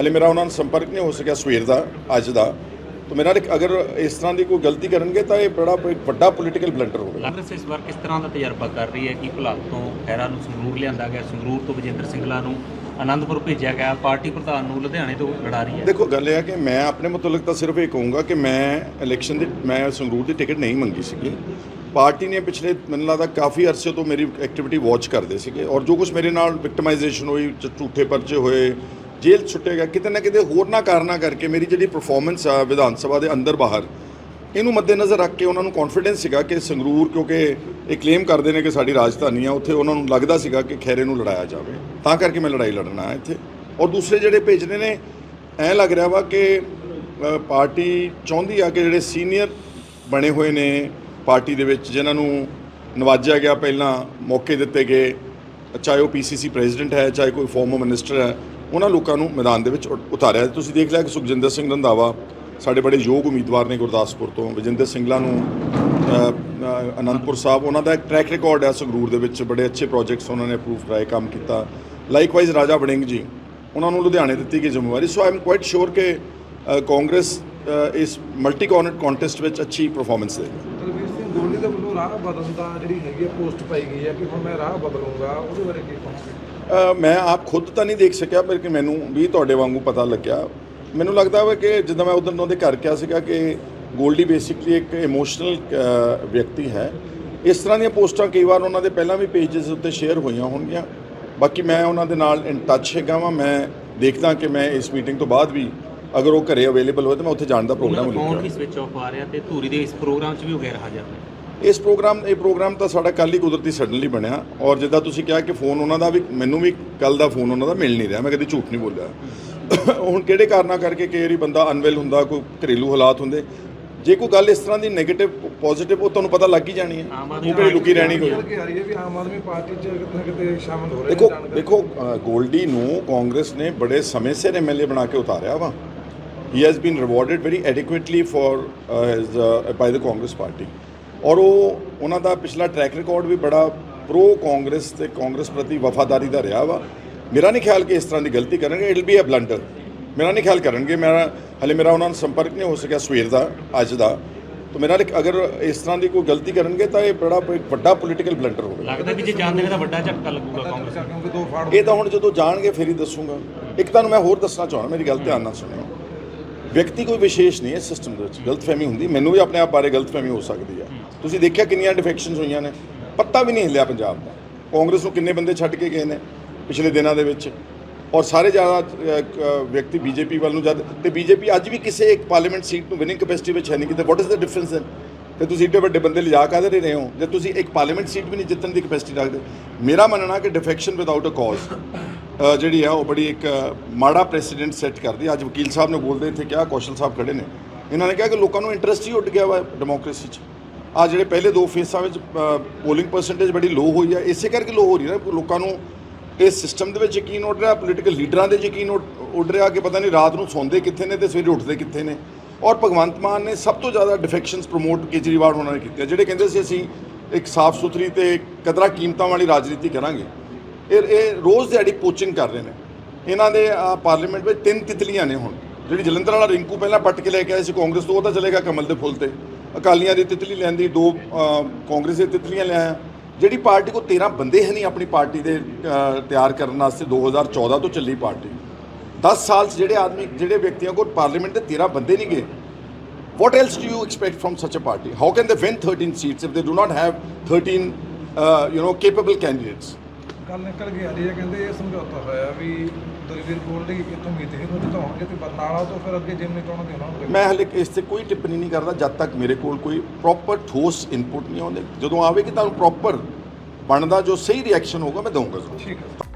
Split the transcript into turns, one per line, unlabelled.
ਹਲੇ ਮੇਰਾ ਉਹਨਾਂ ਨਾਲ ਸੰਪਰਕ ਨਹੀਂ ਹੋ ਸਕਿਆ ਸਵੇਰ ਦਾ ਅੱਜ ਦਾ। ਤਾਂ ਮੇਰਾ ਇੱਕ- ਅਗਰ ਇਸ ਤਰ੍ਹਾਂ ਦੀ ਕੋਈ ਗਲਤੀ ਕਰਨਗੇ ਤਾਂ ਇਹ ਬੜਾ ਇੱਕ ਵੱਡਾ ਪੋਲੀਟੀਕਲ ਬਲੰਡਰ ਹੋਵੇਗਾ।
ਕਾਂਗਰਸ ਇਸ ਵਾਰ ਕਿਸ ਤਰ੍ਹਾਂ ਦਾ ਤਜਰਬਾ ਕਰ ਰਹੀ ਹੈ? ਕਿ ਭੁਲਾਕ ਤੋਂ ਖੈਰਾ ਨੂੰ ਸੰਗਰੂਰ ਲਿਆਂਦਾ ਗਿਆ? ਸੰਗਰੂਰ ਤੋਂ ਵਿਜੇਂਦਰ ਸਿੰਗਲਾ ਨੂੰ ਆਨੰਦਪੁਰ ਭੇਜਿਆ ਗਿਆ। ਪਾਰਟੀ ਪ੍ਰਧਾਨ ਨੂੰ ਲੁਧਿਆਣੇ ਤੋਂ ਲੜਾ ਰਹੀ ਹੈ।
ਦੇਖੋ ਗੱਲ ਇਹ ਹੈ ਕਿ ਮੈਂ ਆਪਣੇ ਮੁਤਲਕ ਤਾਂ ਸਿਰਫ ਇਹ ਕਹੂੰਗਾ ਕਿ ਮੈਂ ਇਲੈਕਸ਼ਨ ਦੀ ਮੈਂ ਸੰਗਰੂਰ ਦੀ ਟਿਕਟ ਨਹੀਂ ਮੰਗੀ ਸੀਗੀ। ਪਾਰਟੀ ਨੇ ਪਿਛਲੇ ਮੈਨੂੰ ਲੱਗਦਾ ਕਾਫੀ ਅਰਸੇ ਤੋਂ ਮੇਰੀ ਐਕਟੀਵਿਟੀ ਵਾਚ ਕਰਦੇ ਸੀਗੇ। ਔਰ ਜੋ ਕੁਝ ਮੇਰੇ ਨਾਲ ਵਿਕਟਮਾਈਜੇਸ਼ਨ ਹੋਈ ਝੂਠੇ ਪਰਚੇ ਹੋਏ ਜੇਲ੍ਹ ਛੁੱਟੇ ਗਿਆ ਕਿਤੇ ਨਾ ਕਿਤੇ ਹੋਰ ਨਾ ਕਾਰਨਾਂ ਕਰਕੇ ਮੇਰੀ ਜਿਹੜੀ ਪਰਫਾਰਮੈਂਸ ਆ ਵਿਧਾਨ ਸਭਾ ਦੇ ਅੰਦਰ ਬਾਹਰ, ਇਹਨੂੰ ਮੱਦੇਨਜ਼ਰ ਰੱਖ ਕੇ ਉਹਨਾਂ ਨੂੰ ਕੌਨਫੀਡੈਂਸ ਸੀਗਾ ਕਿ ਸੰਗਰੂਰ ਕਿਉਂਕਿ ਇਹ ਕਲੇਮ ਕਰਦੇ ਨੇ ਕਿ ਸਾਡੀ ਰਾਜਧਾਨੀ ਆ, ਉੱਥੇ ਉਹਨਾਂ ਨੂੰ ਲੱਗਦਾ ਸੀਗਾ ਕਿ ਖੈਰੇ ਨੂੰ ਲੜਾਇਆ ਜਾਵੇ। ਤਾਂ ਕਰਕੇ ਮੈਂ ਲੜਾਈ ਲੜਨਾ ਹੈ ਇੱਥੇ। ਔਰ ਦੂਸਰੇ ਜਿਹੜੇ ਭੇਜਦੇ ਨੇ, ਐਂ ਲੱਗ ਰਿਹਾ ਵਾ ਕਿ ਪਾਰਟੀ ਚਾਹੁੰਦੀ ਆ ਕਿ ਜਿਹੜੇ ਸੀਨੀਅਰ ਬਣੇ ਹੋਏ ਨੇ ਪਾਰਟੀ ਦੇ ਵਿੱਚ, ਜਿਨ੍ਹਾਂ ਨੂੰ ਨਵਾਜਿਆ ਗਿਆ ਪਹਿਲਾਂ ਮੌਕੇ ਦਿੱਤੇ ਗਏ, ਚਾਹੇ ਉਹ ਪੀਸੀਸੀ ਪ੍ਰੈਜ਼ੀਡੈਂਟ ਹੈ, ਚਾਹੇ ਕੋਈ ਫਾਰਮਰ ਮਿਨਿਸਟਰ ਹੈ ਉਹਨਾਂ ਲੋਕਾਂ ਨੂੰ ਮੈਦਾਨ ਦੇ ਵਿੱਚ ਉਤਾਰਿਆ। ਤੁਸੀਂ ਦੇਖ ਲਿਆ ਕਿ ਸੁਖਜਿੰਦਰ ਸਿੰਘ ਰੰਧਾਵਾ ਸਾਡੇ ਬੜੇ ਯੋਗ ਉਮੀਦਵਾਰ ਨੇ ਗੁਰਦਾਸਪੁਰ ਤੋਂ। ਵਿਜਿੰਦਰ ਸਿੰਘਲਾ ਨੂੰ ਅਨੰਦਪੁਰ ਸਾਹਿਬ, ਉਹਨਾਂ ਦਾ ਇੱਕ ਟਰੈਕ ਰਿਕਾਰਡ ਹੈ ਸੰਗਰੂਰ ਦੇ ਵਿੱਚ। ਬੜੇ ਅੱਛੇ ਪ੍ਰੋਜੈਕਟਸ ਉਹਨਾਂ ਨੇ ਅਪਰੂਵ ਕਰਾਏ, ਕੰਮ ਕੀਤਾ। ਲਾਈਕਵਾਈਜ਼ ਰਾਜਾ ਵੜਿੰਗ ਜੀ, ਉਹਨਾਂ ਨੂੰ ਲੁਧਿਆਣੇ ਦਿੱਤੀ ਗਈ ਜ਼ਿੰਮੇਵਾਰੀ। ਸੋ ਆਈ ਐਮ ਕੁਆਇਟ ਸ਼ੋਰ ਕਿ ਕਾਂਗਰਸ ਇਸ ਮਲਟੀ ਕੌਰਨਰ ਕੰਟੈਸਟ ਵਿੱਚ ਅੱਛੀ ਪਰਫਾਰਮੈਂਸ ਦੇਗੀ
ਤਲਵੀਰ ਸਿੰਘ ਗੋਲੀ ਦੇ ਵੱਲੋਂ ਰਾਹ ਬਦਲਣ ਜਿਹੜੀ ਹੈਗੀ ਪੋਸਟ ਪਾਈ ਗਈ ਹੈ ਕਿ ਹੁਣ ਮੈਂ ਰਾਹ ਬਦਲੂੰਗਾ, ਉਹਦੇ ਬਾਰੇ ਕੀ ਕਹੋਗੇ?
ਮੈਂ ਆਪ ਖੁਦ ਤਾਂ ਨਹੀਂ ਦੇਖ ਸਕਿਆ ਪਰ ਕਿ ਮੈਨੂੰ ਵੀ ਤੁਹਾਡੇ ਵਾਂਗੂ ਪਤਾ ਲੱਗਿਆ। ਮੈਨੂੰ ਲੱਗਦਾ ਵਾ ਕਿ ਜਿੱਦਾਂ ਮੈਂ ਉਦੋਂ ਉਹਦੇ ਘਰ ਕਿਹਾ ਸੀਗਾ ਕਿ ਗੋਲਡੀ ਬੇਸਿਕਲੀ ਇੱਕ ਇਮੋਸ਼ਨਲ ਵਿਅਕਤੀ ਹੈ। ਇਸ ਤਰ੍ਹਾਂ ਦੀਆਂ ਪੋਸਟਾਂ ਕਈ ਵਾਰ ਉਹਨਾਂ ਦੇ ਪਹਿਲਾਂ ਵੀ ਪੇजेस ਉੱਤੇ ਸ਼ੇਅਰ ਹੋਈਆਂ ਹੋਣਗੀਆਂ। ਬਾਕੀ ਮੈਂ ਉਹਨਾਂ ਦੇ ਨਾਲ ਇਨ ਟੱਚ ਹੈਗਾ ਵਾਂ। ਮੈਂ ਦੇਖਦਾ ਕਿ ਮੈਂ ਇਸ ਮੀਟਿੰਗ ਤੋਂ ਬਾਅਦ ਵੀ ਅਗਰ ਉਹ ਘਰੇ ਅਵੇਲੇਬਲ ਹੋਵੇ ਤਾਂ ਮੈਂ ਉੱਥੇ ਜਾਣ ਦਾ ਪ੍ਰੋਗਰਾਮ
ਫੋਨ
ਲਿਖਿਆ
ਵੀ ਸਵਿਚ ਆਫ ਆ ਰਿਹਾ ਤੇ ਧੂਰੀ ਦੇ ਇਸ ਪ੍ਰੋਗਰਾਮ 'ਚ ਵੀ ਹੋ ਗਿਆ ਹਾਜ਼ਰ ਨੇ।
ਇਸ ਪ੍ਰੋਗਰਾਮ ਇਹ ਪ੍ਰੋਗਰਾਮ ਤਾਂ ਸਾਡਾ ਕੱਲ ਹੀ ਕੁਦਰਤੀ ਸਡਨਲੀ ਬਣਿਆ ਔਰ ਜਿੱਦਾਂ ਤੁਸੀਂ ਕਿਹਾ ਕਿ ਫੋਨ ਉਹਨਾਂ ਦਾ ਵੀ ਮੈਨੂੰ ਵੀ ਕੱਲ ਦਾ ਫੋਨ ਉਹਨਾਂ ਦਾ ਮਿਲ ਨਹੀਂ ਰਿਹਾ ਮੈਂ ਕਦੇ ਝੂਠ ਨਹੀਂ ਬੋਲਿਆ। ਹੁਣ ਕਿਹੜੇ ਕਾਰਨਾਂ ਕਰਕੇ ਕਈ ਵਾਰੀ ਬੰਦਾ ਅਨਵੈਲ ਹੁੰਦਾ ਕੋਈ ਘਰੇਲੂ ਹਾਲਾਤ ਹੁੰਦੇ ਜੇ ਕੋਈ ਗੱਲ ਇਸ ਤਰ੍ਹਾਂ ਦੀ 네ਗੇਟਿਵ ਪੋਜ਼ਿਟਿਵ ਉਹ ਤੁਹਾਨੂੰ ਪਤਾ ਲੱਗ ਹੀ ਜਾਣੀ ਹੈ। ਉਹ ਕਿਹੜੀ ਲੁਕੀ ਰਹਿਣੀ ਕੋਈ।
ਨਿਕਲ ਕੇ ਆ ਰਹੀ ਹੈ ਵੀ ਆਮ ਆਦਮੀ ਪਾਰਟੀ 'ਚ ਕਿਤੇ ਨਾ ਕਿਤੇ ਸ਼ਾਮਲ ਹੋ ਰਹੇ
ਦੇਖੋ ਦੇਖੋ ਗੋਲਡੀ ਨੂੰ ਕਾਂਗਰਸ ਨੇ ਬੜੇ ਸਮੇਂ ਸਿਰ ਐਮਐਲਏ ਬਣਾ ਕੇ ਉਤਾਰਿਆ ਵਾ। He has been rewarded very adequately for by the Congress party. ਔਰ ਉਹ ਉਹਨਾਂ ਦਾ ਪਿਛਲਾ ਟਰੈਕ ਰਿਕਾਰਡ ਵੀ ਬੜਾ ਪ੍ਰੋ ਕਾਂਗਰਸ ਤੇ ਕਾਂਗਰਸ ਪ੍ਰਤੀ ਵਫਾਦਾਰੀ ਦਾ ਰਿਹਾ ਵਾ। ਮੇਰਾ ਨਹੀਂ ਖਿਆਲ ਕਿ ਇਸ ਤਰ੍ਹਾਂ ਦੀ ਗਲਤੀ ਕਰਨਗੇ ਇਟ ਬੀ ਅ ਬਲੰਡਰ ਮੇਰਾ ਨਹੀਂ ਖਿਆਲ ਕਰਨਗੇ ਮੇਰਾ ਹਲੇ ਮੇਰਾ ਉਹਨਾਂ ਨਾਲ ਸੰਪਰਕ ਨਹੀਂ ਹੋ ਸਕਿਆ ਸਵੇਰ ਦਾ ਅੱਜ ਦਾ। ਤਾਂ ਮੇਰਾ ਅਗਰ ਇਸ ਤਰ੍ਹਾਂ ਦੀ ਕੋਈ ਗਲਤੀ ਕਰਨਗੇ ਤਾਂ ਇਹ ਬੜਾ ਇੱਕ ਵੱਡਾ ਪੋਲੀਟੀਕਲ ਬਲੰਡਰ ਹੋਵੇਗਾ।
ਲੱਗਦਾ ਕਿ ਜੇ ਜਾਂਦੇ ਨੇ ਤਾਂ ਵੱਡਾ ਝਟਕਾ ਲੱਗੂਗਾ ਕਾਂਗਰਸ
ਕਿਉਂਕਿ ਦੋ ਫਾੜ
ਇਹ ਤਾਂ ਹੁਣ ਜਦੋਂ ਜਾਣਗੇ ਫਿਰ ਹੀ ਦੱਸੂਗਾ। ਇੱਕ ਤੁਹਾਨੂੰ ਮੈਂ ਹੋਰ ਦੱਸਣਾ ਚਾਹੁੰਦਾ ਮੇਰੀ ਗੱਲ ਧਿਆਨ ਨਾਲ ਸੁਣਿਓ ਵਿਅਕਤੀ ਕੋਈ ਵਿਸ਼ੇਸ਼ ਨਹੀਂ ਹੈ ਸਿਸਟਮ ਦੇ ਵਿੱਚ ਗਲਤਫਹਿਮੀ ਹੁੰਦੀ। ਮੈਨੂੰ ਵੀ ਆਪਣੇ ਆਪ ਬਾਰੇ ਗਲਤਫਹਿਮੀ ਹੋ ਸਕਦੀ ਹੈ। ਤੁਸੀਂ ਦੇਖਿਆ ਕਿੰਨੀਆਂ ਡਿਫੈਕਸ਼ਨਸ ਹੋਈਆਂ ਨੇ? ਪੱਤਾ ਵੀ ਨਹੀਂ ਹਿੱਲਿਆ ਪੰਜਾਬ ਦਾ। ਕਾਂਗਰਸ ਨੂੰ ਕਿੰਨੇ ਬੰਦੇ ਛੱਡ ਕੇ ਗਏ ਨੇ ਪਿਛਲੇ ਦਿਨਾਂ ਦੇ ਵਿੱਚ? ਔਰ ਸਾਰੇ ਜ਼ਿਆਦਾ ਅ, ਕ- ਵਿਅਕਤੀ ਬੀਜੇਪੀ ਵੱਲ ਨੂੰ ਜਦ ਤੇ ਬੀਜੇਪੀ ਅੱਜ ਵੀ ਕਿਸੇ ਇੱਕ ਪਾਰਲੀਮੈਂਟ ਸੀਟ ਨੂੰ ਵਿਨਿੰਗ ਕੈਪੈਸਿਟੀ ਵਿੱਚ ਹੈ ਨਹੀਂ। ਕਿਤੇ what is the difference then ਤੇ ਤੁਸੀਂ ਇੱਡੇ ਵੱਡੇ ਬੰਦੇ ਲਿਜਾ ਕਾਹਦੇ ਰਹੇ ਹੋ? ਜੇ ਤੁਸੀਂ ਇੱਕ ਪਾਰਲੀਮੈਂਟ ਸੀਟ ਵੀ ਨਹੀਂ ਜਿੱਤਣ ਦੀ ਕੈਪੈਸਿਟੀ ਰੱਖਦੇ ਮੇਰਾ ਮੰਨਣਾ ਕਿ ਡਿਫੈਕਸ਼ਨ ਵਿਦਆਊਟ ਅ ਕਾਜ਼ ਜਿਹੜੀ ਆ ਉਹ ਬੜੀ ਇੱਕ ਮਾੜਾ ਪ੍ਰੈਸੀਡੈਂਟ ਸੈੱਟ ਕਰਦੀ ਅੱਜ ਵਕੀਲ ਸਾਹਿਬ ਨੇ ਬੋਲਦੇ ਇੱਥੇ ਕਿਹਾ ਕੌਸ਼ਲ ਸਾਹਿਬ ਖੜੇ ਨੇ। ਇਹਨਾਂ ਨੇ ਕਿਹਾ ਕਿ ਲੋਕਾਂ ਨੂੰ ਇੰਟਰਸਟ ਹੀ ਉੱਡ ਗਿਆ ਵਾ ਡੈਮੋਕ੍ਰੇਸੀ 'ਚ। ਆ ਜਿਹੜੇ ਪਹਿਲੇ ਦੋ ਫੇਸਾਂ ਵਿੱਚ ਪੋਲਿੰਗ ਪਰਸੈਂਟੇਜ ਬੜੀ ਲੋ ਹੋਈ ਆ, ਇਸੇ ਕਰਕੇ ਲੋ ਹੋ ਰਹੀ ਹੈ ਨਾ ਲੋਕਾਂ ਨੂੰ ਇਸ ਸਿਸਟਮ ਦੇ ਵਿੱਚ ਯਕੀਨ ਉੱਡ ਰਿਹਾ ਪੋਲੀਟੀਕਲ ਲੀਡਰਾਂ ਦੇ ਯਕੀਨ ਉੱਡ ਉੱਡ ਰਿਹਾ ਕਿ ਪਤਾ ਨਹੀਂ ਰਾਤ ਨੂੰ ਸੌਂਦੇ ਕਿੱਥੇ ਨੇ ਤੇ ਸਵੇਰੇ ਉੱਠਦੇ ਕਿੱਥੇ ਨੇ। ਔਰ ਭਗਵੰਤ ਮਾਨ ਨੇ ਸਭ ਤੋਂ ਜ਼ਿਆਦਾ ਡਿਫੈਕਸ਼ਨਸ ਪ੍ਰਮੋਟ ਕੇਜਰੀਵਾਲ ਹੋਣਾ ਨੇ ਕੀਤੇ ਜਿਹੜੇ ਕਹਿੰਦੇ ਸੀ ਅਸੀਂ ਇੱਕ ਸਾਫ਼ ਸੁਥਰੀ ਤੇ ਕਦਰਾਂ ਕੀਮਤਾਂ ਵਾਲੀ ਰਾਜਨੀਤੀ ਕਰਾਂਗੇ। ਇਹ ਇਹ ਰੋਜ਼ ਦਿਹਾੜੀ ਪੋਚਿੰਗ ਕਰ ਰਹੇ ਨੇ। ਇਹਨਾਂ ਦੇ ਪਾਰਲੀਮੈਂਟ ਵਿੱਚ ਤਿੰਨ ਤਿਤਲੀਆਂ ਨੇ ਹੁਣ। ਜਿਹੜੀ ਜਲੰਧਰ ਵਾਲਾ ਰਿੰਕੂ ਪਹਿਲਾਂ ਪੱਟ ਕੇ ਲੈ ਕੇ ਆਏ ਸੀ ਕਾਂਗਰਸ ਤੋਂ, ਉਹ ਤਾਂ ਚਲੇਗਾ ਕਮਲ ਦੇ ਫੁੱਲ ਤੇ। ਅਕਾਲੀਆਂ ਦੀ ਤਿਤਲੀ ਲੈਂਦੀ ਦੋ ਕਾਂਗਰਸ ਦੀ ਤਿਤਲੀਆਂ ਲਿਆਇਆ ਜਿਹੜੀ ਪਾਰਟੀ ਕੋ 13 ਬੰਦੇ ਹੈ ਨਹੀਂ ਆਪਣੀ ਪਾਰਟੀ ਦੇ ਤਿਆਰ ਕਰਨ ਵਾਸਤੇ 2014 ਤੋਂ ਚੱਲੀ ਪਾਰਟੀ। 10 ਸਾਲ 'ਚ ਜਿਹੜੇ ਆਦਮੀ ਜਿਹੜੇ ਵਿਅਕਤੀਆਂ ਕੋਲ ਪਾਰਲੀਮੈਂਟ ਦੇ 13 ਬੰਦੇ ਨਹੀਂ ਗਏ। What else do you expect from such a party? How can they win 13 seats if they do not have 13 uh, you know capable candidates?
ਗੱਲ ਨਿਕਲ ਕੇ ਆ ਰਹੀ ਹੈ ਕਹਿੰਦੇ ਇਹ ਸਮਝੌਤਾ ਹੋਇਆ ਵੀ ਦਲਵੀਰ ਗੋਲਡੀ ਇੱਥੋਂ ਮੀਤੇ ਨੂੰ ਜਿਤਾਉਣਗੇ ਤੇ ਬਰਨਾਲਾ ਤੋਂ ਫਿਰ ਅੱਗੇ ਜਿੰਨੇ ਚਾਹੁੰਦੇ ਉਹਨਾਂ ਨੂੰ
ਮੈਂ ਹਲੇ ਇਸ ਤੇ ਕੋਈ ਟਿੱਪਣੀ ਨਹੀਂ ਕਰਦਾ ਜਦ ਤੱਕ ਮੇਰੇ ਕੋਲ ਕੋਈ ਪ੍ਰੋਪਰ ਠੋਸ ਇਨਪੁਟ ਨਹੀਂ ਆਉਂਦੇ। ਜਦੋਂ ਆਵੇਗੀ ਤੁਹਾਨੂੰ ਪ੍ਰੋਪਰ ਬਣਦਾ ਜੋ ਸਹੀ ਰਿਐਕਸ਼ਨ ਹੋਊਗਾ ਮੈਂ ਦਊਂਗਾ ਜ਼ਰੂਰ।
ਠੀਕ ਹੈ।